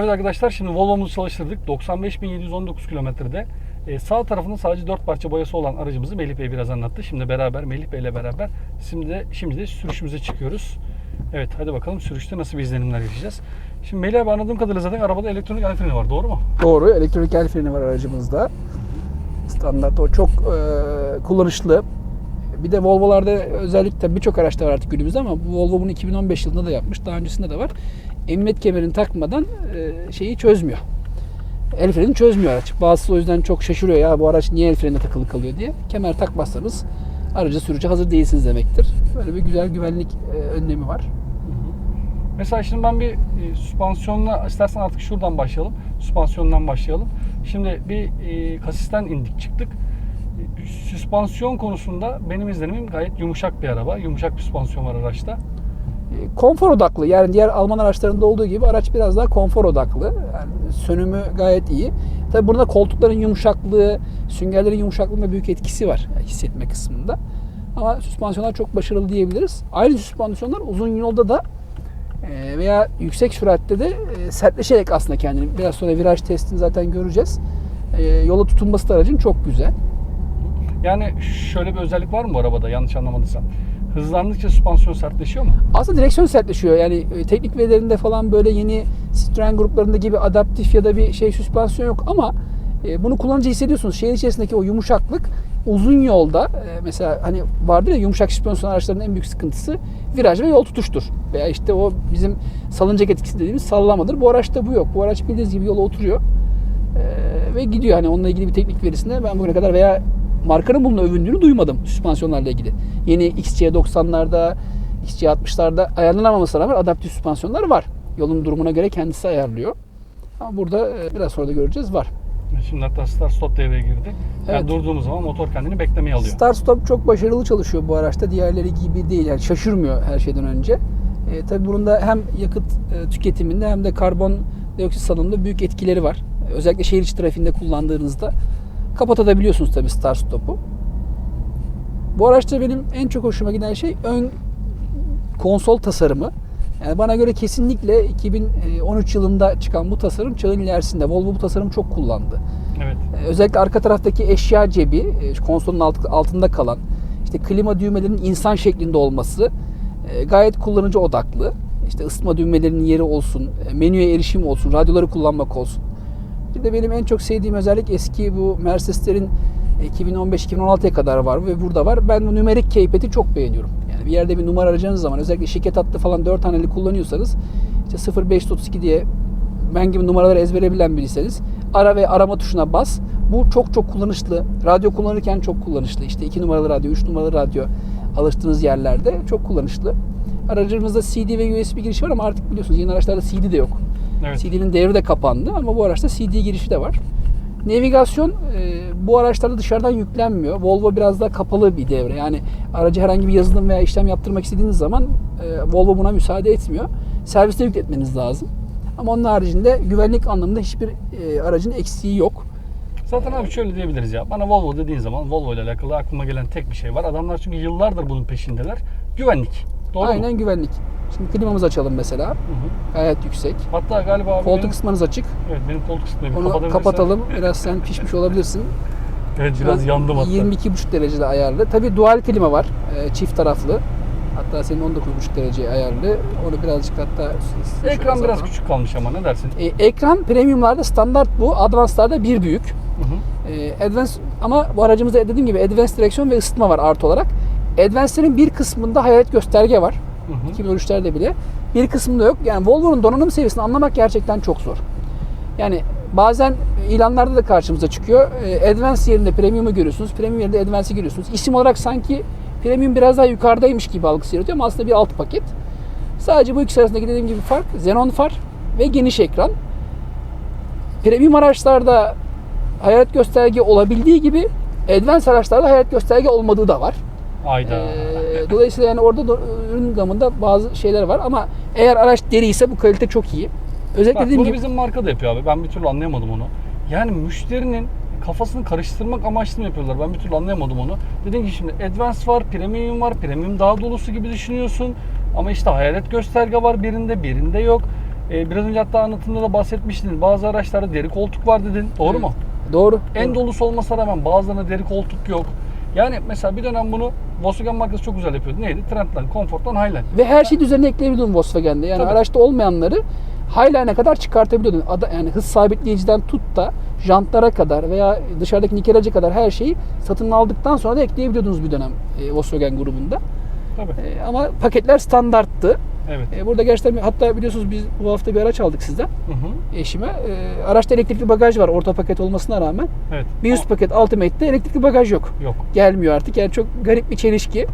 Evet arkadaşlar şimdi Volvo'muzu çalıştırdık. 95.719 kilometrede. Ee, sağ tarafında sadece 4 parça boyası olan aracımızı Melih Bey biraz anlattı. Şimdi beraber Melih Bey ile beraber şimdi de, şimdi de sürüşümüze çıkıyoruz. Evet hadi bakalım sürüşte nasıl bir izlenimler yaşayacağız. Şimdi Melih abi anladığım kadarıyla zaten arabada elektronik el freni var doğru mu? Doğru. Elektronik el freni var aracımızda. Standart o çok e, kullanışlı. Bir de Volvo'larda özellikle birçok araçta var artık günümüzde ama Volvo bunu 2015 yılında da yapmış. Daha öncesinde de var. Emniyet kemerini takmadan e, şeyi çözmüyor. El freni çözmüyor araç. Bazısı o yüzden çok şaşırıyor ya bu araç niye el frenine takılı kalıyor diye. Kemer takmazsanız aracı sürücü hazır değilsiniz demektir. Böyle bir güzel güvenlik e, önlemi var. Mesela şimdi ben bir e, süspansiyonla istersen artık şuradan başlayalım. Süspansiyondan başlayalım. Şimdi bir e, kasisten indik çıktık. E, süspansiyon konusunda benim izlenimim gayet yumuşak bir araba. Yumuşak bir süspansiyon var araçta. E, konfor odaklı. Yani diğer Alman araçlarında olduğu gibi araç biraz daha konfor odaklı. Yani sönümü gayet iyi. Tabi burada koltukların yumuşaklığı, süngerlerin yumuşaklığında büyük etkisi var yani hissetme kısmında. Ama süspansiyonlar çok başarılı diyebiliriz. Aynı süspansiyonlar uzun yolda da e, veya yüksek süratte de e, sertleşerek aslında kendini biraz sonra viraj testini zaten göreceğiz. Yola tutunması da aracın çok güzel. Yani şöyle bir özellik var mı bu arabada yanlış anlamadıysam? Hızlandıkça süspansiyon sertleşiyor mu? Aslında direksiyon sertleşiyor. Yani e, teknik verilerinde falan böyle yeni Citroen gruplarında gibi adaptif ya da bir şey süspansiyon yok ama e, bunu kullanınca hissediyorsunuz. Şehir içerisindeki o yumuşaklık uzun yolda e, mesela hani vardır ya yumuşak süspansiyon araçlarının en büyük sıkıntısı viraj ve yol tutuştur. Veya işte o bizim salıncak etkisi dediğimiz sallamadır. Bu araçta bu yok. Bu araç bildiğiniz gibi yola oturuyor. Ve gidiyor. Hani onunla ilgili bir teknik verisinde ben bugüne kadar veya markanın bununla övündüğünü duymadım süspansiyonlarla ilgili. Yeni XC90'larda, XC60'larda ayarlanamamasına rağmen adaptif süspansiyonlar var. Yolun durumuna göre kendisi ayarlıyor. Ama burada e, biraz sonra da göreceğiz var. Şimdi hatta start stop devreye girdi. Yani Evet. durduğumuz zaman motor kendini beklemeye alıyor. Start stop çok başarılı çalışıyor bu araçta. Diğerleri gibi değil. Yani şaşırmıyor her şeyden önce. E, tabii bunun da hem yakıt e, tüketiminde hem de karbon dioksit salınımında büyük etkileri var. Özellikle şehir içi trafiğinde kullandığınızda kapatabiliyorsunuz tabii start stop'u. Bu araçta benim en çok hoşuma giden şey ön konsol tasarımı. Yani bana göre kesinlikle 2013 yılında çıkan bu tasarım çağın ilerisinde. Volvo bu tasarımı çok kullandı. Evet. Ee, Özellikle arka taraftaki eşya cebi, e, konsolun alt- altında kalan, işte klima düğmelerinin insan şeklinde olması e, gayet kullanıcı odaklı. İşte ısıtma düğmelerinin yeri olsun, e, menüye erişim olsun, radyoları kullanmak olsun. Bir de benim en çok sevdiğim özellik eski bu Mercedeslerin 2015-2016'ya kadar var ve burada var. Ben bu numerik keypeti çok beğeniyorum. Yani bir yerde bir numara arayacağınız zaman özellikle şirket hattı falan 4 haneli kullanıyorsanız işte 0532 diye ben gibi numaraları ezbere bilen biriyseniz ara ve arama tuşuna bas. Bu çok çok kullanışlı. Radyo kullanırken çok kullanışlı. İşte 2 numaralı radyo, 3 numaralı radyo alıştığınız yerlerde çok kullanışlı. Aracımızda CD ve USB girişi var ama artık biliyorsunuz yeni araçlarda CD de yok. Evet. CD'nin devri de kapandı ama bu araçta CD girişi de var. Navigasyon e, bu araçlarda dışarıdan yüklenmiyor. Volvo biraz daha kapalı bir devre. Yani aracı herhangi bir yazılım veya işlem yaptırmak istediğiniz zaman e, Volvo buna müsaade etmiyor. Serviste yükletmeniz lazım. Ama onun haricinde güvenlik anlamında hiçbir e, aracın eksiği yok. Zaten abi şöyle diyebiliriz ya. Bana Volvo dediğin zaman Volvo ile alakalı aklıma gelen tek bir şey var. Adamlar çünkü yıllardır bunun peşindeler. Güvenlik. Doğru Aynen mu? güvenlik. Şimdi klimamızı açalım mesela. Hı hı. Gayet yüksek. Hatta galiba abi Koltuk benim, açık. evet, benim koltuk kısmını bir Onu kapatalım. Biraz sen pişmiş olabilirsin. Evet biraz yandım hatta. 22,5 derecede ayarlı. Tabii dual klima var. e, çift taraflı. Hatta senin 19,5 dereceye ayarlı. Onu birazcık hatta Ekran biraz küçük kalmış ama ne dersin? E, ekran premiumlarda standart bu. Advance'larda bir büyük. Hı hı. E, Advance ama bu aracımızda dediğim gibi Advance direksiyon ve ısıtma var artı olarak. Advance'lerin bir kısmında hayalet gösterge var. Hı hı. 2013'lerde bile. Bir kısmında yok. Yani Volvo'nun donanım seviyesini anlamak gerçekten çok zor. Yani bazen ilanlarda da karşımıza çıkıyor. E, Advance yerinde Premium'u görüyorsunuz. Premium yerinde Advance'i görüyorsunuz. İsim olarak sanki Premium biraz daha yukarıdaymış gibi algısı yaratıyor ama aslında bir alt paket. Sadece bu ikisi arasındaki dediğim gibi fark Xenon far ve geniş ekran. Premium araçlarda hayat gösterge olabildiği gibi Advance araçlarda hayat gösterge olmadığı da var. Ayda. Ee, dolayısıyla yani orada da ürün gamında bazı şeyler var ama eğer araç deri ise bu kalite çok iyi. Özellikle Bak dediğim bunu gibi bizim marka da yapıyor abi. Ben bir türlü anlayamadım onu. Yani müşterinin kafasını karıştırmak amaçlı mı yapıyorlar? Ben bir türlü anlayamadım onu. Dedin ki şimdi Advance var, Premium var. Premium daha dolusu gibi düşünüyorsun. Ama işte hayalet gösterge var birinde, birinde yok. E, biraz önce hatta anlatımda da bahsetmiştin. Bazı araçlarda deri koltuk var dedin. Doğru Evet. mu? Doğru. En Doğru. dolusu olmasına rağmen bazılarında deri koltuk yok. Yani mesela bir dönem bunu Volkswagen markası çok güzel yapıyordu. Neydi? Trendline, Comfort'tan Highline. Ve her şeyi üzerine ekleyebiliyordun Volkswagen'de. Yani Tabii. araçta olmayanları Highline'e kadar çıkartabiliyordun. Ada, yani hız sabitleyiciden tut da jantlara kadar veya dışarıdaki nikelajı kadar her şeyi satın aldıktan sonra da ekleyebiliyordunuz bir dönem e, Volkswagen grubunda. Tabii. E, ama paketler standarttı. Evet. E, burada gerçekten hatta biliyorsunuz biz bu hafta bir araç aldık sizden Hı hı. eşime. E, araçta elektrikli bagaj var orta paket olmasına rağmen. Evet. Bir üst paket Ultimate'de elektrikli bagaj yok. Yok. Gelmiyor artık. Yani çok garip bir çelişki.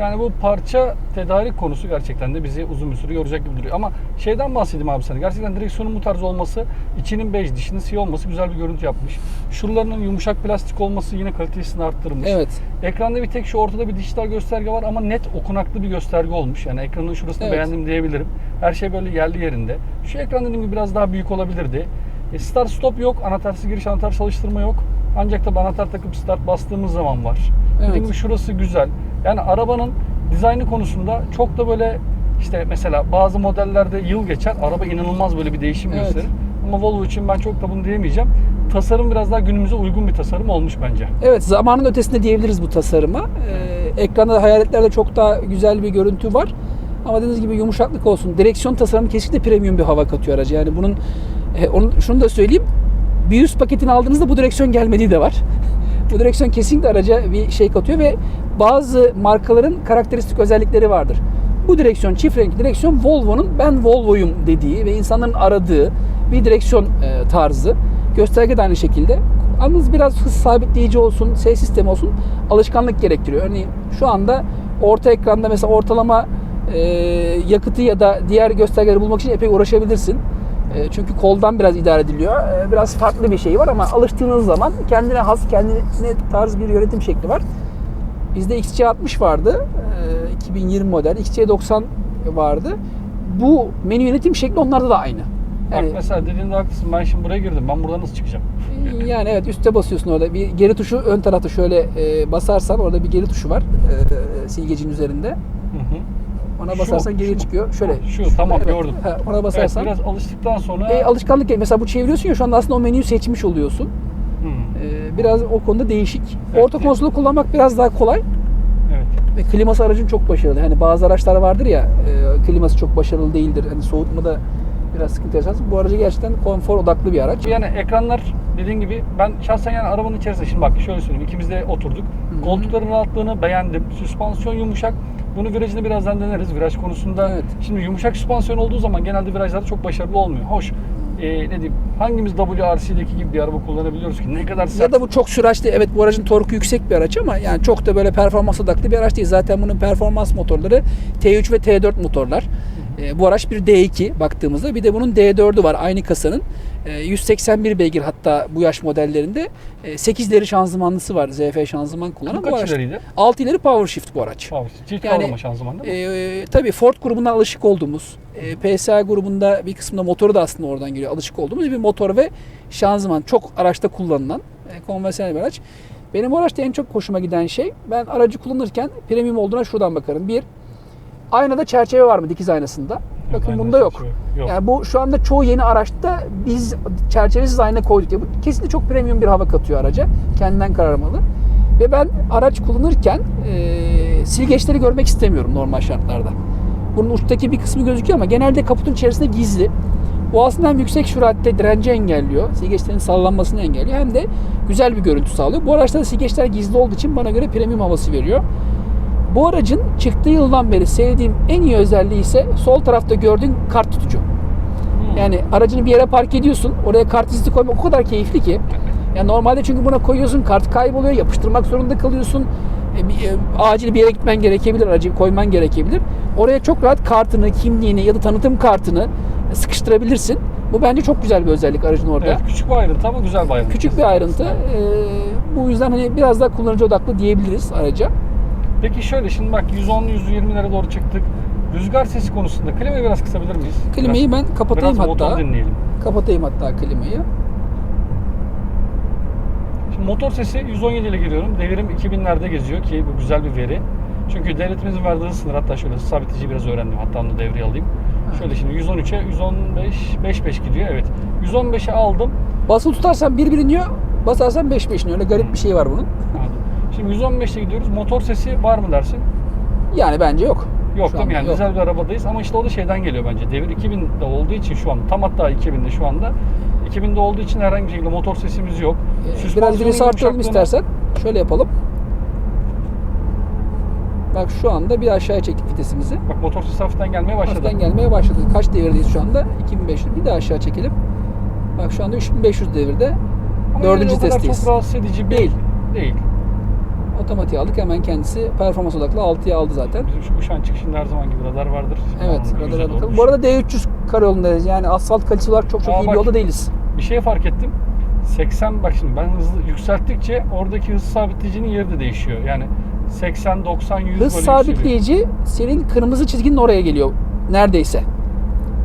Yani bu parça tedarik konusu gerçekten de bizi uzun bir süre yoracak gibi duruyor. Ama şeyden bahsedeyim abi sana. Gerçekten direksiyonun bu tarz olması, içinin bej, dışının siyah olması güzel bir görüntü yapmış. Şuralarının yumuşak plastik olması yine kalitesini arttırmış. Evet. Ekranda bir tek şu ortada bir dijital gösterge var ama net okunaklı bir gösterge olmuş. Yani ekranın şurasını Evet. beğendim diyebilirim. Her şey böyle yerli yerinde. Şu ekran dediğim gibi biraz daha büyük olabilirdi. E, start stop yok. Anahtarsız giriş anahtar çalıştırma yok. Ancak tabi anahtar takıp start bastığımız zaman var. Dediğim Evet. gibi şurası güzel. Yani arabanın dizaynı konusunda çok da böyle işte mesela bazı modellerde yıl geçer. Araba inanılmaz böyle bir değişim Evet. gösterir. Ama Volvo için ben çok da bunu diyemeyeceğim. Tasarım biraz daha günümüze uygun bir tasarım olmuş bence. Evet zamanın ötesinde diyebiliriz bu tasarıma. Ee, ekranda da hayaletlerde çok daha güzel bir görüntü var. Ama dediğiniz gibi yumuşaklık olsun. Direksiyon tasarımı kesinlikle premium bir hava katıyor araca. Yani bunun e, onun, şunu da söyleyeyim. Bir üst paketini aldığınızda bu direksiyon gelmediği de var. bu direksiyon kesinlikle araca bir şey katıyor ve bazı markaların karakteristik özellikleri vardır. Bu direksiyon çift renkli direksiyon Volvo'nun ben Volvo'yum dediği ve insanların aradığı bir direksiyon e, tarzı. Gösterge de aynı şekilde. Yalnız biraz hız sabitleyici olsun, ses sistemi olsun alışkanlık gerektiriyor. Örneğin şu anda orta ekranda mesela ortalama e, yakıtı ya da diğer göstergeleri bulmak için epey uğraşabilirsin. E, çünkü koldan biraz idare ediliyor. E, biraz farklı bir şey var ama alıştığınız zaman kendine has, kendine tarz bir yönetim şekli var. Bizde XC60 vardı. e, 2020 model. XC90 vardı. Bu menü yönetim şekli onlarda da aynı. Bak Yani, mesela dediğinde haklısın. Ben şimdi buraya girdim. Ben buradan nasıl çıkacağım? yani evet üste basıyorsun orada. Bir geri tuşu ön tarafta şöyle e, basarsan orada bir geri tuşu var. E, silgecin üzerinde. Hı hı. Ona Şu, basarsan geriye şu. çıkıyor. Şöyle. Şu, tamam, Evet. gördüm. Ha, ona basarsan. Evet, biraz alıştıktan sonra E, alışkanlık geliyor. Mesela bu çeviriyorsun ya şu anda aslında o menüyü seçmiş oluyorsun. Hı, E, biraz o konuda değişik. Evet. Orta konsolu kullanmak biraz daha kolay. evet. Ve kliması aracın çok başarılı. Hani bazı araçlar vardır ya e, kliması çok başarılı değildir. Hani soğutmada biraz sıkıntı yaşarsın. Bu aracı gerçekten konfor odaklı bir araç. Yani ekranlar dediğin gibi ben şahsen yani arabanın içerisinde şimdi bak şöyle söyleyeyim ikimiz de oturduk. hı. Koltukların rahatlığını beğendim. Süspansiyon yumuşak. Bunu virajını birazdan deneriz. Viraj konusunda Evet. şimdi yumuşak süspansiyon olduğu zaman genelde virajlarda çok başarılı olmuyor. Hoş. e, ne diyeyim hangimiz WRC'deki gibi bir araba kullanabiliyoruz ki ne kadar sert. Ya da bu çok süraçlı. Evet bu aracın torku yüksek bir araç ama yani çok da böyle performans odaklı bir araç değil. Zaten bunun performans motorları T3 ve T4 motorlar. E, bu araç bir D2 baktığımızda. Bir de bunun D4'ü var aynı kasanın. E, 181 beygir hatta bu yaş modellerinde. E, 8 ileri şanzımanlısı var. ZF şanzıman kullanan Bu bu kaç araç. ileriydi? 6 ileri power shift bu araç. Power. Çift Yani, şanzıman değil mi? Ee, tabii Ford grubundan alışık olduğumuz, e, PSA grubunda bir kısmında motoru da aslında oradan geliyor. Alışık olduğumuz bir motor ve şanzıman. Çok araçta kullanılan e, konvansiyonel bir araç. Benim bu araçta en çok hoşuma giden şey, ben aracı kullanırken premium olduğuna şuradan bakarım. Bir, aynada çerçeve var mı dikiz aynasında? Bakın Aynen, bunda yok. çerçeve Yok. Yani bu şu anda çoğu yeni araçta biz çerçevesiz ayna koyduk diye. Bu kesinlikle çok premium bir hava katıyor araca. Kendinden kararmalı. Ve ben araç kullanırken e, silgeçleri görmek istemiyorum normal şartlarda. Bunun uçtaki bir kısmı gözüküyor ama genelde kaputun içerisinde gizli. Bu aslında hem yüksek süratte direnci engelliyor, silgeçlerin sallanmasını engelliyor hem de güzel bir görüntü sağlıyor. Bu araçta da silgeçler gizli olduğu için bana göre premium havası veriyor. Bu aracın çıktığı yıldan beri sevdiğim en iyi özelliği ise sol tarafta gördüğün kart tutucu. Hmm. Yani aracını bir yere park ediyorsun. Oraya kart izi koymak o kadar keyifli ki. Yani normalde çünkü buna koyuyorsun kart kayboluyor. Yapıştırmak zorunda kalıyorsun. E, bir- e, acil bir yere gitmen gerekebilir. Aracı koyman gerekebilir. Oraya çok rahat kartını, kimliğini ya da tanıtım kartını sıkıştırabilirsin. Bu bence çok güzel bir özellik aracın orada. Evet, küçük bir ayrıntı ama güzel bir ayrıntı. Küçük bir ayrıntı. Ee, bu yüzden hani biraz daha kullanıcı odaklı diyebiliriz araca. Peki şöyle şimdi bak 110-120'lere doğru çıktık. Rüzgar sesi konusunda klimayı biraz kısabilir miyiz? Klimayı biraz, ben kapatayım biraz hatta. dinleyelim. Kapatayım hatta klimayı. Şimdi motor sesi 117 ile giriyorum. Devirim 2000'lerde geziyor ki bu güzel bir veri. Çünkü devletimizin verdiği sınır hatta şöyle sabitici biraz öğrendim. Hatta onu devreye alayım. Şöyle şimdi 113'e 115 55 gidiyor evet. 115'e aldım. Basılı tutarsan bir bir iniyor, basarsan 5 5 iniyor. Öyle garip bir şey var bunun. Şimdi 115'te gidiyoruz. Motor sesi var mı dersin? Yani bence yok. Yok değil mi? Yani yok. güzel bir arabadayız ama işte o da şeyden geliyor bence. Devir 2000'de olduğu için şu an tam hatta 2000'de şu anda. 2000'de olduğu için herhangi bir şekilde motor sesimiz yok. Ee, Biraz birisi arttıralım istersen. Şöyle yapalım. Bak şu anda bir aşağıya çektik vitesimizi. Bak motor sesi hafiften gelmeye başladı. Hafiften gelmeye başladı. Kaç devirdeyiz şu anda? 2500. Bir daha aşağı çekelim. Bak şu anda 3500 devirde. Ama Dördüncü yani testteyiz. çok rahatsız edici bir Değil. Değil. Otomatiğe aldık. Hemen kendisi performans odaklı 6'ya aldı zaten. Bizim şu Uşak'ın çıkışında her zaman gibi radar vardır. Evet, güzel bakalım. Bu arada D300 karayolundayız. Yani asfalt kalitesi olarak çok çok Aa, iyi bir bak. yolda değiliz. Bir şey fark ettim. 80 bak şimdi ben hızlı yükselttikçe oradaki hız sabitleyicinin yeri de değişiyor. Yani 80, 90, 100 Hız böyle yükseliyor. sabitleyici senin kırmızı çizginin oraya geliyor. Neredeyse.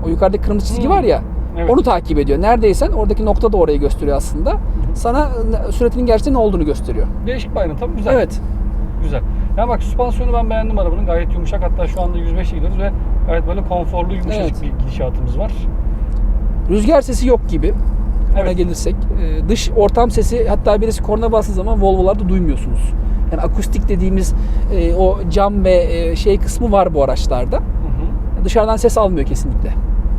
O yukarıdaki kırmızı çizgi Hmm. var ya. Evet. Onu takip ediyor. Neredeysen oradaki nokta da orayı gösteriyor aslında. Sana süratinin gerçekten ne olduğunu gösteriyor. Değişik bir ayrıntı güzel. Evet. Güzel. Ya bak süspansiyonu ben beğendim arabanın. Gayet yumuşak. Hatta şu anda 105 ile gidiyoruz ve gayet böyle konforlu yumuşacık Evet. bir gidişatımız var. Rüzgar sesi yok gibi. Ona Evet. gelirsek. e, Dış ortam sesi hatta birisi korna bastığı zaman Volvo'larda duymuyorsunuz. Yani akustik dediğimiz e, o cam ve e, şey kısmı var bu araçlarda. Hı hı. Dışarıdan ses almıyor kesinlikle.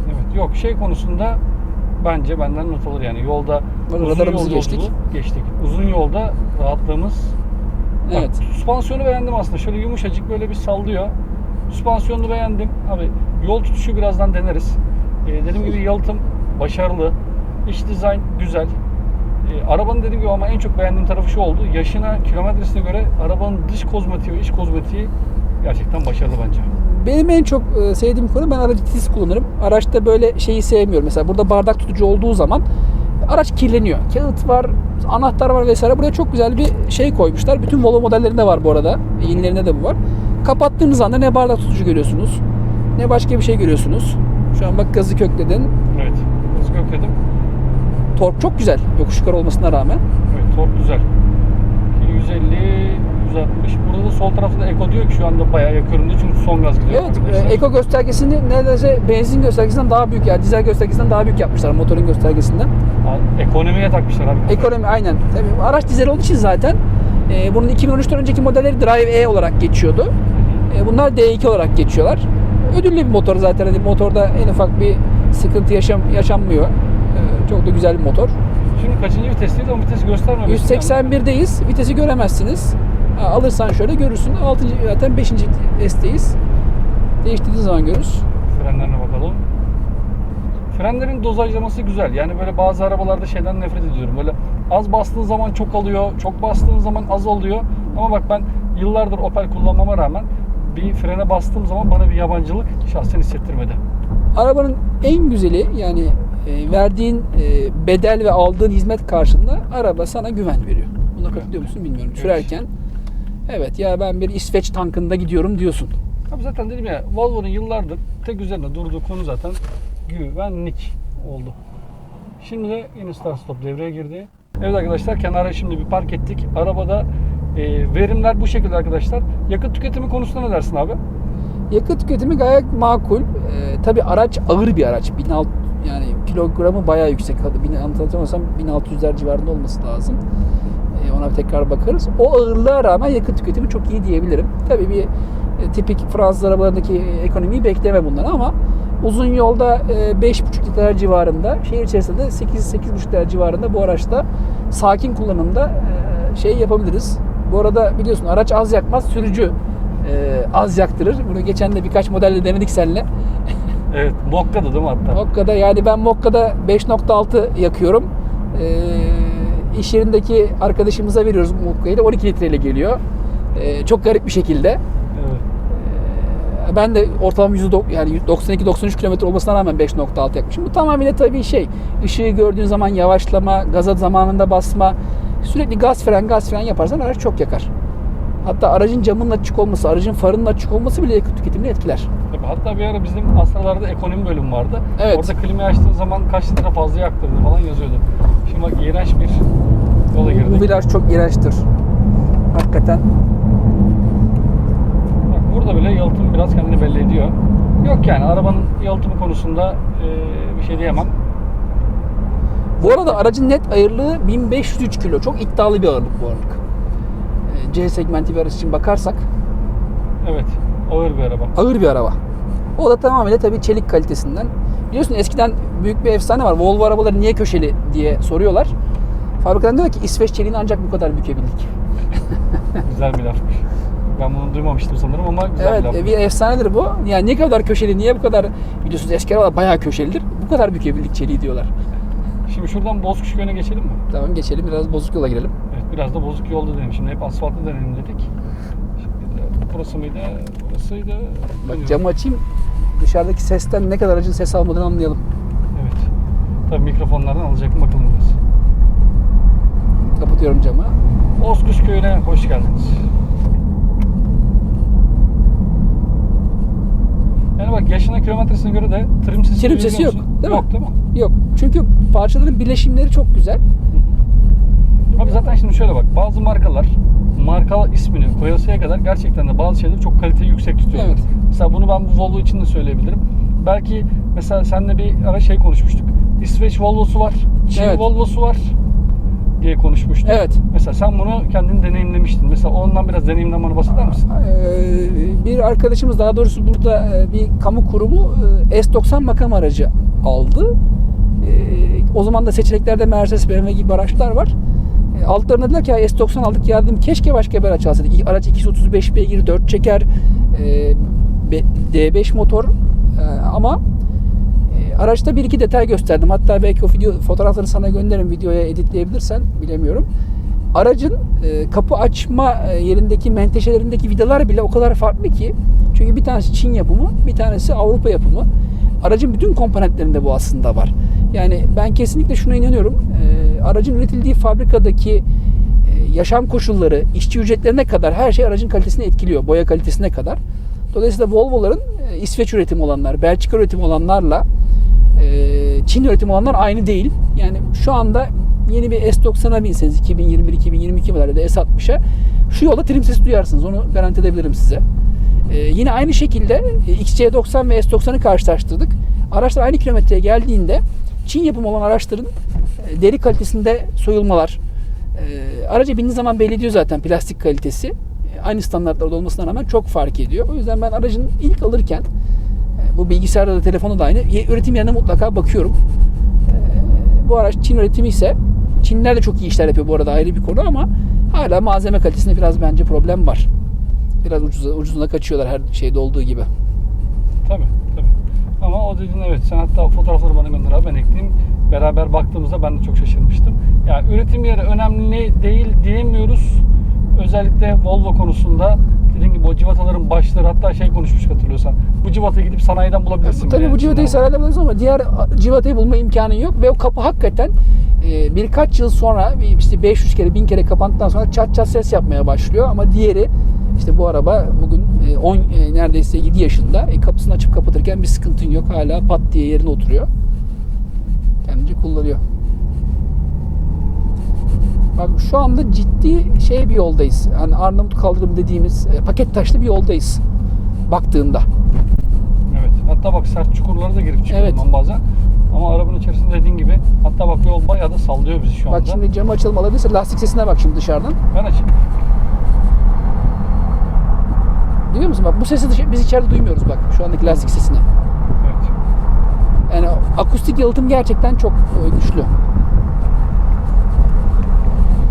Evet. Yok şey konusunda bence benden not alır yani yolda Bak, uzun radarımızı yol geçtik. yolculuğu- geçtik. Uzun yolda rahatlığımız Evet. Bak, süspansiyonu beğendim aslında. Şöyle yumuşacık böyle bir sallıyor. Süspansiyonunu beğendim. Abi yol tutuşu birazdan deneriz. Ee, dediğim gibi yalıtım başarılı. İç dizayn güzel. Ee, arabanın dediğim gibi ama en çok beğendiğim tarafı şu oldu. Yaşına, kilometresine göre arabanın dış kozmetiği ve iç kozmetiği gerçekten başarılı bence. Benim en çok e, sevdiğim konu ben aracı titiz kullanırım. Araçta böyle şeyi sevmiyorum. Mesela burada bardak tutucu olduğu zaman araç kirleniyor. Kağıt var, anahtar var vesaire. Buraya çok güzel bir şey koymuşlar. Bütün Volvo modellerinde var bu arada. Yenilerinde de bu var. Kapattığınız anda ne bardak tutucu görüyorsunuz, ne başka bir şey görüyorsunuz. Şu an bak gazı kökledin. Evet. Hızı kökledim. Tork çok güzel yokuş yukarı olmasına rağmen. Evet tork güzel. 150, 160. Burada da sol tarafta da Eko diyor ki şu anda bayağı yakıyorum diyor çünkü son gaz gidiyor. Evet, arkadaşlar. e, eko göstergesini neredeyse benzin göstergesinden daha büyük yani dizel göstergesinden daha büyük yapmışlar motorun göstergesinden. Aa, Ekonomiye takmışlar abi. Ekonomi aynen. Tabii araç dizel olduğu için zaten e, bunun 2013'ten önceki modelleri Drive E olarak geçiyordu. E, bunlar D2 olarak geçiyorlar. Ödüllü bir motor zaten. Hani motorda en ufak bir sıkıntı yaşam yaşanmıyor. E, çok da güzel bir motor. Şimdi kaçıncı vitesteyiz ama vitesi göstermemiş. 181'deyiz. Vitesi göremezsiniz. Alırsan şöyle görürsün. 6. zaten 5. S'teyiz. Değiştirdiği zaman görürüz. Frenlerine bakalım. Frenlerin dozajlaması güzel. Yani böyle bazı arabalarda şeyden nefret ediyorum. Böyle az bastığın zaman çok alıyor, çok bastığın zaman az alıyor. Ama bak ben yıllardır Opel kullanmama rağmen bir frene bastığım zaman bana bir yabancılık şahsen hissettirmedi. Arabanın en güzeli yani e, verdiğin e, bedel ve aldığın hizmet karşılığında araba sana güven veriyor. Buna katılıyor musun bilmiyorum. Evet. Sürerken evet ya ben bir İsveç tankında gidiyorum diyorsun. Abi zaten dedim ya Volvo'nun yıllardır tek üzerinde durduğu konu zaten güvenlik oldu. Şimdi de yine start stop devreye girdi. Evet arkadaşlar kenara şimdi bir park ettik. Arabada e, verimler bu şekilde arkadaşlar. Yakıt tüketimi konusunda ne dersin abi? Yakıt tüketimi gayet makul. Ee, tabii araç ağır bir araç. 1600 yani kilogramı bayağı yüksek. Hadi anlatamazsam 1600'ler civarında olması lazım. Ee, ona tekrar bakarız. O ağırlığa rağmen yakıt tüketimi çok iyi diyebilirim. Tabii bir e, tipik Fransız arabalarındaki ekonomiyi bekleme bundan ama uzun yolda e, 5,5 litreler civarında, şehir içerisinde de 8-8,5 litreler civarında bu araçta sakin kullanımda e, şey yapabiliriz. Bu arada biliyorsun araç az yakmaz, sürücü e, az yaktırır. Bunu geçen de birkaç modelle denedik seninle. Evet Mokka'da değil mi hatta? Mokka'da yani ben Mokka'da 5.6 yakıyorum. E, iş yerindeki arkadaşımıza veriyoruz Mokka'yı da 12 litreyle geliyor. E, çok garip bir şekilde. Evet. E, ben de ortalama %90 yani 92-93 kilometre olmasına rağmen 5.6 yakmışım. Bu tamamıyla tabii şey ışığı gördüğün zaman yavaşlama, gaza zamanında basma, sürekli gaz fren gaz fren yaparsan araç çok yakar. Hatta aracın camının açık olması, aracın farının açık olması bile yakıt tüketimini etkiler. Tabii hatta bir ara bizim Astralarda ekonomi bölümü vardı. Evet. Orada klimayı açtığın zaman kaç litre fazla yaktırdı falan yazıyordu. Şimdi bak iğrenç bir yola Bu girdik. viraj çok iğrençtir. Hakikaten. Bak burada bile yalıtım biraz kendini belli ediyor. Yok yani arabanın yalıtımı konusunda e, bir şey diyemem. Bu arada aracın net ağırlığı 1503 kilo. Çok iddialı bir ağırlık bu ağırlık. C segmenti bir araç için bakarsak Evet. Ağır bir araba. ağır bir araba. O da tamamıyla tabii çelik kalitesinden. Biliyorsun eskiden büyük bir efsane var. Volvo arabaları niye köşeli diye soruyorlar. Fabrikadan diyor ki İsveç çeliğini ancak bu kadar bükebildik. Güzel bir lafmış. Ben bunu duymamıştım sanırım ama güzel bir Evet lafmış. bir efsanedir bu. Yani ne kadar köşeli, niye bu kadar biliyorsunuz eski arabalar bayağı köşelidir. Bu kadar bükebildik çeliği diyorlar. Şimdi şuradan Bozkuş Köyü'ne geçelim mi? Tamam geçelim biraz bozuk yola girelim. Biraz da bozuk yolda deneyelim. Şimdi hep asfaltlı deneyelim dedik. Şimdi de burası mıydı? Burasıydı. Bak camı açayım. Dışarıdaki sesten ne kadar aracın ses almadığını anlayalım. Evet. Tabii mikrofonlardan alacaktım bakalım biraz. Kapatıyorum camı. Bozkuş Köyü'ne hoş geldiniz. Yani bak yaşına kilometresine göre de trim sesi Trim sesi yok, değil mi? yok değil mi? Yok. Çünkü parçaların birleşimleri çok güzel. Abi zaten şimdi şöyle bak bazı markalar marka ismini koyasıya kadar gerçekten de bazı şeyleri çok kaliteyi yüksek tutuyor. Evet. Mesela bunu ben bu Volvo için de söyleyebilirim. Belki mesela seninle bir ara şey konuşmuştuk. İsveç Volvo'su var, Çin Evet. Volvo'su var diye konuşmuştuk. Evet. Mesela sen bunu kendin deneyimlemiştin. Mesela ondan biraz deneyimlemeni bahseder misin? Ee, bir arkadaşımız daha doğrusu burada e, bir kamu kurumu e, S90 makam aracı aldı. E, O zaman da seçeneklerde Mercedes, BMW gibi araçlar var. E, Altlarına dediler ki "Ya S90 aldık ya dedim keşke başka bir araç alsaydık. Araç 235 beygir 4 çeker e, be- D5 motor E, ama araçta bir iki detay gösterdim. Hatta belki o video fotoğrafları sana gönderirim videoya editleyebilirsen bilemiyorum. Aracın kapı açma yerindeki menteşelerindeki vidalar bile o kadar farklı ki. Çünkü bir tanesi Çin yapımı, bir tanesi Avrupa yapımı. Aracın bütün komponentlerinde bu aslında var. Yani ben kesinlikle şuna inanıyorum. E, aracın üretildiği fabrikadaki e, yaşam koşulları, işçi ücretlerine kadar her şey aracın kalitesini etkiliyor. Boya kalitesine kadar. Dolayısıyla Volvo'ların e, İsveç üretimi olanlar, Belçika üretimi olanlarla e, Çin üretimi olanlar aynı değil. Yani şu anda yeni bir S90'a binseniz 2021-2022 model ya da S60'a şu yolda trim sesi duyarsınız. Onu garanti edebilirim size. E, yine aynı şekilde e, XC90 ve S90'ı karşılaştırdık. Araçlar aynı kilometreye geldiğinde Çin yapımı olan araçların e, deri kalitesinde soyulmalar, e, araca bindiğiniz zaman belli ediyor zaten plastik kalitesi. E, Aynı standartlarda olmasına rağmen çok fark ediyor. O yüzden ben aracın ilk alırken bu bilgisayarda da telefonda da aynı. Üretim yerine mutlaka bakıyorum. Bu araç Çin üretimi ise Çinliler de çok iyi işler yapıyor bu arada ayrı bir konu ama hala malzeme kalitesinde biraz bence problem var. Biraz ucuza, ucuzuna kaçıyorlar her şeyde olduğu gibi. Tabii tabii. Ama o dediğin evet sen hatta fotoğrafları bana gönder abi ben ekleyeyim. Beraber baktığımızda ben de çok şaşırmıştım. Yani üretim yeri önemli değil diyemiyoruz. Özellikle Volvo konusunda dediğim gibi o civataların başları hatta şey konuşmuş hatırlıyorsan. Bu civatayı gidip sanayiden bulabilirsin. Tabii bile. bu civatayı sarayda bulursun ama diğer civatayı bulma imkanın yok ve o kapı hakikaten e, birkaç yıl sonra işte 500 kere 1000 kere kapandıktan sonra çat çat ses yapmaya başlıyor ama diğeri işte bu araba bugün e, 10 e, neredeyse 7 yaşında e, kapısını açıp kapatırken bir sıkıntın yok hala pat diye yerine oturuyor. Kendince kullanıyor. Bak şu anda ciddi şey bir yoldayız. Hani Arnavut kaldırım dediğimiz e, paket taşlı bir yoldayız baktığında. Evet. Hatta bak sert çukurlara da girip çıkıyorum Evet. ben bazen. Ama arabanın içerisinde dediğin gibi hatta bak yol bayağı da sallıyor bizi şu anda. Bak şimdi camı açalım alabilirse lastik sesine bak şimdi dışarıdan. Ben açayım. Duyuyor musun? Bak bu sesi dışı- biz içeride duymuyoruz bak şu andaki lastik sesini. Evet. Yani akustik yalıtım gerçekten çok e, güçlü.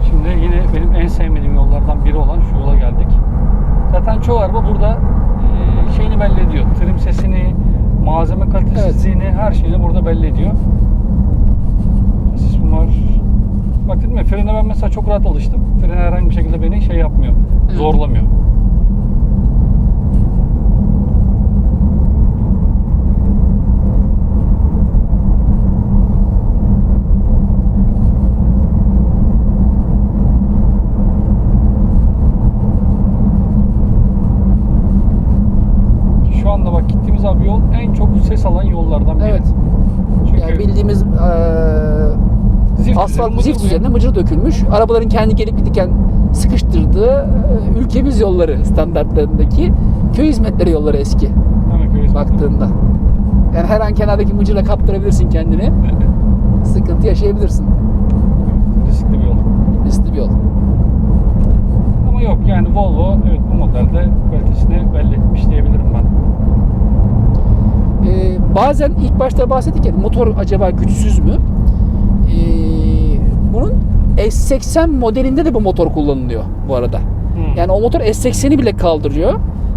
Şimdi yine benim en sevmediğim yollardan biri olan şu yola geldik. Zaten çoğu araba burada e, şeyini belli ediyor. Trim sesini, malzeme kalitesizliğini, her şeyini burada belli ediyor. Sis var. Bak dedim ya frene ben mesela çok rahat alıştım. Frene herhangi bir şekilde beni şey yapmıyor. Evet. Zorlamıyor. Şu anda bak gittiğimiz abi yol en çok ses alan yollardan biri. Evet. Çünkü Yani bildiğimiz e, zift asfalt üzeri, zift üzerine mıcır dökülmüş. Arabaların kendi gelip giderken sıkıştırdığı e, ülkemiz yolları standartlarındaki köy hizmetleri yolları eski. Hemen köy baktığında. Yani her an kenardaki mıcırla kaptırabilirsin kendini. Sıkıntı yaşayabilirsin. Riskli bir yol. Riskli bir yol. Ama yok yani Volvo evet bu modelde kalitesini belli etmiş diyebilirim ben. Ee, bazen ilk başta bahsettik ya motor acaba güçsüz mü? Ee, bunun S80 modelinde de bu motor kullanılıyor bu arada. Hmm. Yani o motor S80'i bile kaldırıyor.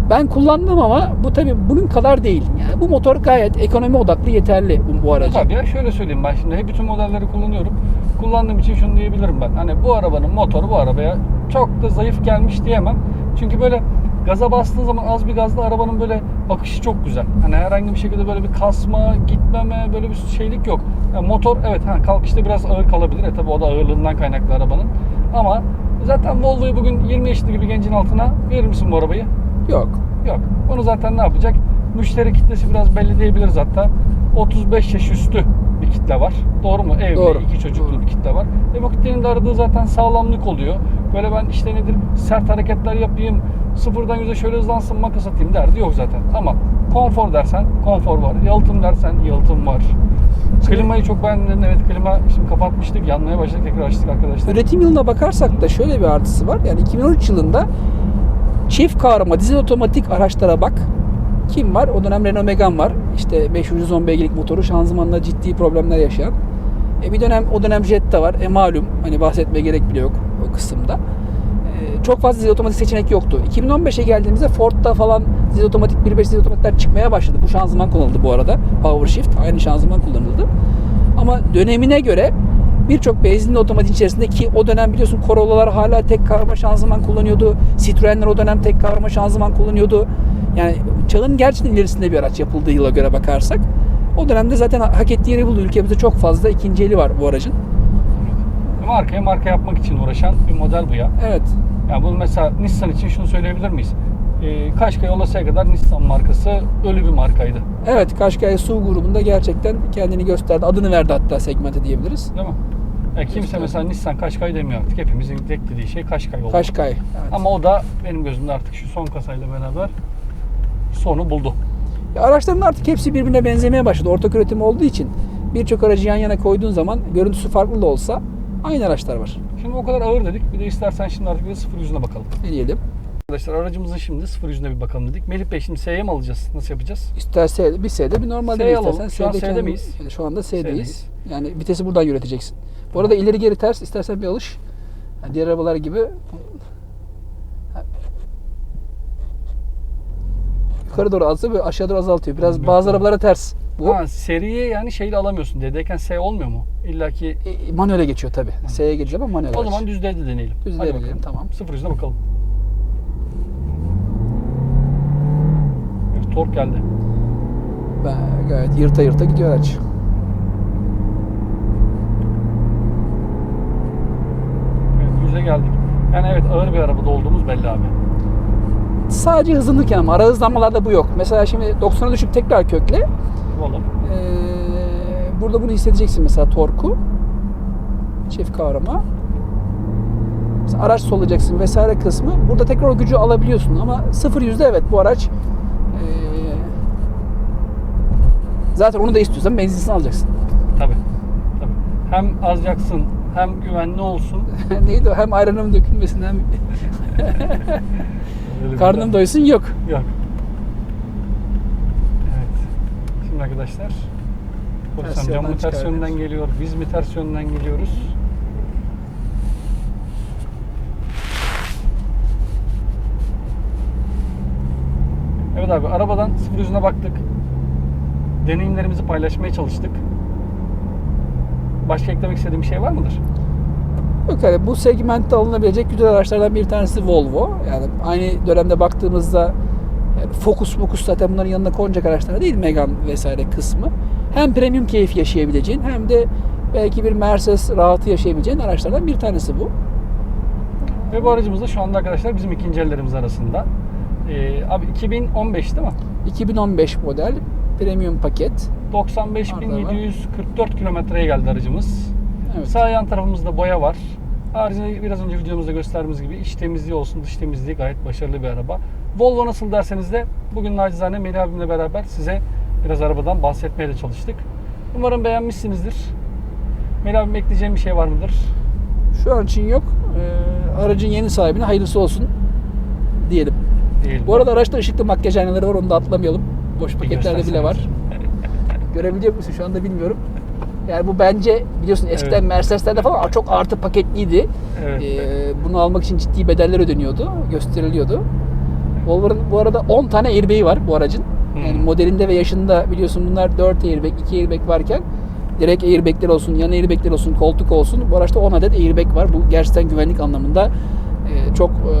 Ben kullandım ama bu tabi bunun kadar değil. Yani bu motor gayet ekonomi odaklı yeterli bu, bu araca. Tabii ya şöyle söyleyeyim ben şimdi hep bütün modelleri kullanıyorum. Kullandığım için şunu diyebilirim ben. Hani bu arabanın motoru bu arabaya çok da zayıf gelmiş diyemem. Çünkü böyle gaza bastığın zaman az bir gazla arabanın böyle akışı çok güzel. Hani herhangi bir şekilde böyle bir kasma, gitmeme, böyle bir şeylik yok. Yani motor evet ha, kalkışta biraz ağır kalabilir. E tabi o da ağırlığından kaynaklı arabanın. Ama zaten Volvo'yu bugün 20 yaşlı gibi gencin altına verir misin bu arabayı? Yok. Yok. Onu zaten ne yapacak? Müşteri kitlesi biraz belli diyebiliriz hatta. 35 yaş üstü bir kitle var. Doğru mu? Evli, Doğru. iki çocuklu Doğru. bir kitle var. E bu kitlenin de aradığı zaten sağlamlık oluyor. Böyle ben işte nedir sert hareketler yapayım, sıfırdan yüze şöyle hızlansın makas atayım derdi yok zaten. Ama konfor dersen konfor var. Yalıtım dersen yalıtım var. Klimayı çok beğendim. Evet klima şimdi kapatmıştık. Yanmaya başladık. Tekrar açtık arkadaşlar. Üretim yılına bakarsak da şöyle bir artısı var. Yani 2013 yılında çift kavrama dizel otomatik araçlara bak. Kim var? O dönem Renault Megane var. İşte 510 beygirlik motoru şanzımanla ciddi problemler yaşayan. E bir dönem o dönem Jetta var. E malum hani bahsetmeye gerek bile yok o kısımda. E, çok fazla dizel otomatik seçenek yoktu. 2015'e geldiğimizde Ford'da falan dizel otomatik 1.5 dizel otomatikler çıkmaya başladı. Bu şanzıman kullanıldı bu arada. Power Shift aynı şanzıman kullanıldı. Ama dönemine göre birçok benzinli otomatik içerisindeki o dönem biliyorsun Corolla'lar hala tek kavrama şanzıman kullanıyordu. Citroen'ler o dönem tek kavrama şanzıman kullanıyordu. Yani çağın gerçekten ilerisinde bir araç yapıldığı yıla göre bakarsak. O dönemde zaten hak ettiği yeri buldu. Ülkemizde çok fazla ikinci eli var bu aracın. Markaya marka yapmak için uğraşan bir model bu ya. Evet. Yani bunu mesela Nissan için şunu söyleyebilir miyiz? Ee, Qashqai olasıya kadar Nissan markası ölü bir markaydı. Evet Qashqai SUV grubunda gerçekten kendini gösterdi. Adını verdi hatta segmente diyebiliriz. Değil mi? Ya kimse Evet. mesela Nissan Qashqai demiyor artık. Hepimizin tek dediği şey Qashqai oldu. Qashqai. Evet. Ama o da benim gözümde artık şu son kasayla beraber sonu buldu. Ya araçların artık hepsi birbirine benzemeye başladı. Ortak üretim olduğu için birçok aracı yan yana koyduğun zaman görüntüsü farklı da olsa aynı araçlar var. Şimdi o kadar ağır dedik. Bir de istersen şimdi artık bir de sıfır yüzüne bakalım. Ne diyelim? Arkadaşlar aracımızın şimdi sıfır yüzüne bir bakalım dedik. Melih Bey şimdi S'ye mi alacağız? Nasıl yapacağız? İster S'de, bir S'de bir normalde S'yi bir alalım. Şu an S'de S'de kendi- miyiz? Şu anda S'deyiz. S'deyiz. Yani vitesi buradan yöneteceksin. Bu arada ileri geri ters istersen bir alış. Yani diğer arabalar gibi yukarı doğru azaltıyor ve aşağı doğru azaltıyor. Biraz bazı arabalara ters. Bu Ha, seriye yani şeyle alamıyorsun. D'deyken S olmuyor mu? İlla ki e, manuele geçiyor tabi. S'ye geçiyor ama manuel o zaman düz D'de deneyelim. Düz Hadi D'de bakalım. deneyelim, tamam. Sıfır yüzüne bakalım. Evet, tork geldi. Ben gayet yırta yırta gidiyor araç. Evet, yüze geldik. Yani evet ağır bir arabada olduğumuz belli abi. Sadece hızlanırken ama ara hızlanmalarda bu yok. Mesela şimdi 90'a düşüp tekrar kökle Oğlum. Ee, burada bunu hissedeceksin mesela torku. Çift kavrama. Mesela araç solacaksın vesaire kısmı. Burada tekrar o gücü alabiliyorsun ama sıfır yüzde evet bu araç ee, zaten onu da istiyorsan benzinsin alacaksın. Tabi. Tabi. Hem az yaksın hem güvenli olsun. Neydi o? Hem ayranım dökülmesin hem karnım doysun yok. Yok. Evet. Şimdi arkadaşlar Polisem Ters cam mı ters yönden geliyor, biz mi ters yönden geliyoruz? Evet abi arabadan sıfır yüzüne baktık. Deneyimlerimizi paylaşmaya çalıştık. Başka eklemek istediğim bir şey var mıdır? Yok yani bu segmentte alınabilecek güzel araçlardan bir tanesi Volvo. Yani aynı dönemde baktığımızda Focus Focus zaten bunların yanına konacak araçlar değil Megane vesaire kısmı. Hem premium keyif yaşayabileceğin hem de belki bir Mercedes rahatı yaşayabileceğin araçlardan bir tanesi bu. Ve bu aracımız da şu anda arkadaşlar bizim ikinci ellerimiz arasında. Ee, abi 2015 değil mi? 2015 model premium paket. 95.744 kilometreye geldi aracımız. Evet. Sağ yan tarafımızda boya var. Haricinde biraz önce videomuzda gösterdiğimiz gibi iç temizliği olsun dış temizliği gayet başarılı bir araba. Volvo nasıl derseniz de bugün nacizane Melih abimle beraber size biraz arabadan bahsetmeye de çalıştık. Umarım beğenmişsinizdir. Melih abim ekleyeceğim bir şey var mıdır? Şu an için yok. Ee, aracın yeni sahibine hayırlısı olsun diyelim. Değil Bu arada araçta ışıklı makyaj aynaları var onu da atlamayalım. Boş paketlerde bile var. Görebiliyor musun şu anda bilmiyorum. Yani bu bence biliyorsun eskiden Evet. Mercedes'lerde falan çok artı paketliydi. Evet. Ee, bunu almak için ciddi bedeller ödeniyordu, gösteriliyordu. Volvo'nun bu arada 10 tane airbag'i var bu aracın. Yani Hmm. modelinde ve yaşında biliyorsun bunlar 4 airbag, 2 airbag varken direkt airbag'ler olsun, yan airbag'ler olsun, koltuk olsun. Bu araçta 10 adet airbag var. Bu gerçekten güvenlik anlamında e, çok e,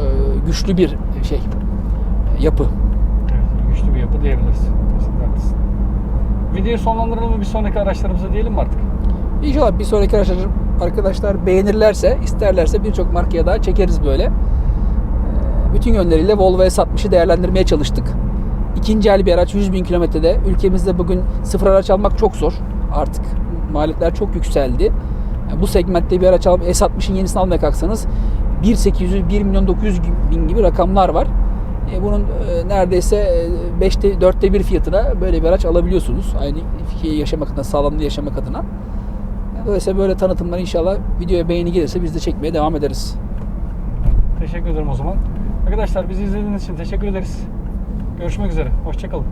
güçlü bir şey yapı. Evet, güçlü bir yapı diyebiliriz. Videoyu sonlandıralım mı bir sonraki araçlarımıza diyelim mi artık? İnşallah bir sonraki arkadaşlar, arkadaşlar beğenirlerse, isterlerse birçok markaya daha çekeriz böyle. Bütün yönleriyle Volvo S60'ı değerlendirmeye çalıştık. İkinci el bir araç 100 bin kilometrede. Ülkemizde bugün sıfır araç almak çok zor. Artık maliyetler çok yükseldi. Yani bu segmentte bir araç alıp S60'ın yenisini almaya kalksanız 1.800, 1 milyon 900 bin gibi rakamlar var. E, bunun e, neredeyse 5'te 4'te 1 fiyatına böyle bir araç alabiliyorsunuz. Aynı şeyi yaşamak adına, sağlamlığı yaşamak adına. Dolayısıyla böyle tanıtımlar inşallah videoya beğeni gelirse biz de çekmeye devam ederiz. Teşekkür ederim o zaman. Arkadaşlar bizi izlediğiniz için teşekkür ederiz. Görüşmek üzere. Hoşçakalın.